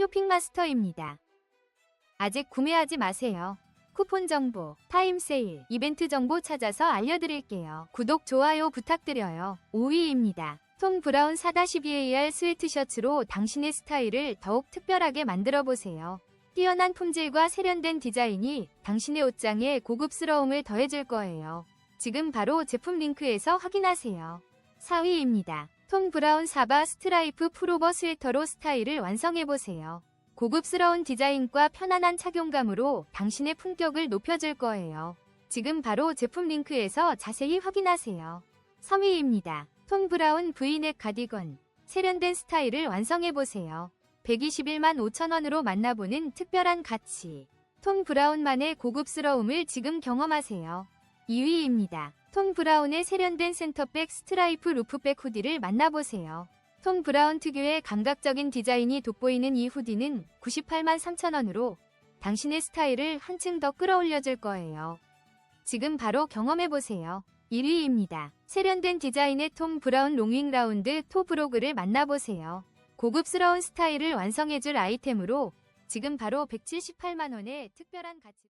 쇼핑마스터입니다. 아직 구매하지 마세요. 쿠폰 정보, 타임 세일, 이벤트 정보 찾아서 알려드릴게요. 구독, 좋아요 부탁드려요. 5위입니다. 톰 브라운 4-2AR 스웨트 셔츠로 당신의 스타일을 더욱 특별하게 만들어 보세요. 뛰어난 품질과 세련된 디자인이 당신의 옷장에 고급스러움을 더해줄 거예요. 지금 바로 제품 링크에서 확인하세요. 4위입니다. 톰 브라운 사바 스트라이프 프로버 스웨터로 스타일을 완성해보세요. 고급스러운 디자인과 편안한 착용감으로 당신의 품격을 높여줄 거예요. 지금 바로 제품 링크에서 자세히 확인하세요. 3위입니다. 톰 브라운 브이넥 가디건. 세련된 스타일을 완성해보세요. 121만 5천원으로 만나보는 특별한 가치. 톰 브라운만의 고급스러움을 지금 경험하세요. 2위입니다. 톰 브라운의 세련된 센터백 스트라이프 루프백 후디를 만나보세요. 톰 브라운 특유의 감각적인 디자인이 돋보이는 이 후디는 98만 3천원으로 당신의 스타일을 한층 더 끌어올려줄 거예요. 지금 바로 경험해보세요. 1위입니다. 세련된 디자인의 톰 브라운 롱윙 라운드 토 브로그를 만나보세요. 고급스러운 스타일을 완성해줄 아이템으로 지금 바로 178만원의 특별한 가치